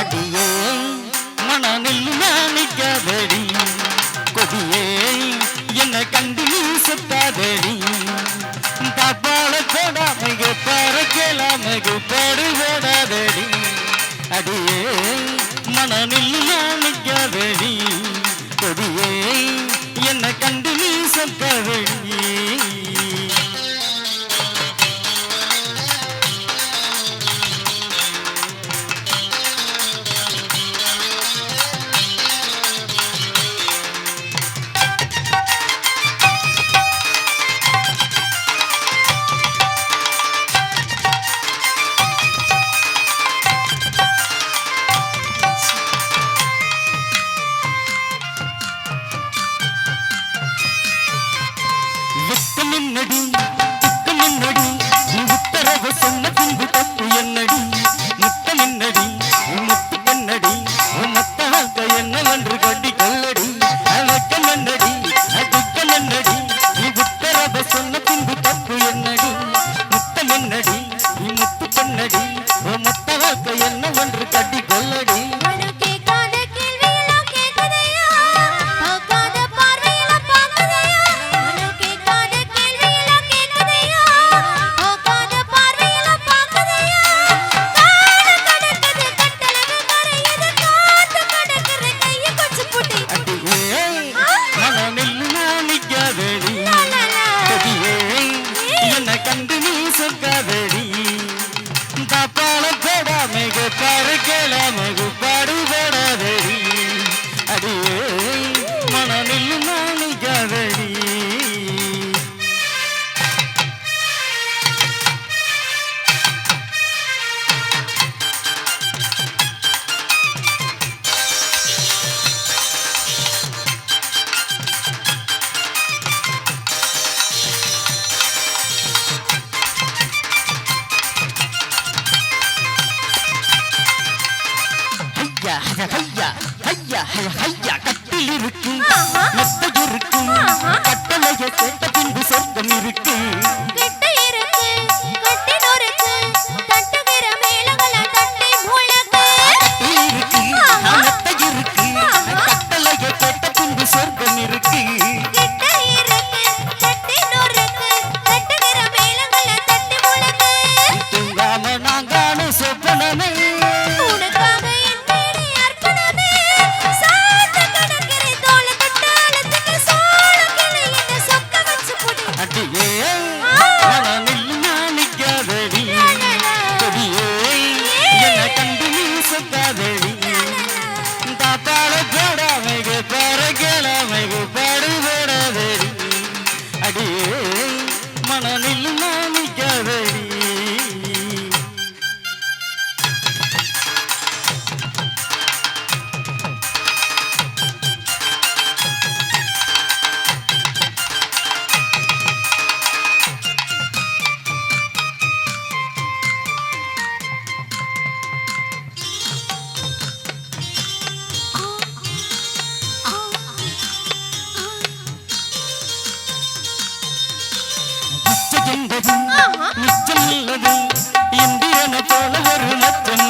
அடியே மனநில் நினைக்காதடி கொடியே என்னை கண்டு சுத்தாதடி. தப்பால போடாமைக்கு பறக்கலாமைக்கு பாடு போடாதடி. அடியே மனநில் நினைக்காதடி கொடியே என்னை கண்டு நீ சொத்தாதடி. ஹையா ஹையா ஹையா ஹையா கட்டில் இருக்கும் நெத்தை இருக்கும் கட்டளையை கேட்ட பின்பு சொர்க்கம் இருக்கும். இருந்தது மிச்சம் உள்ளது இந்திரனை போல ஒரு மச்சம்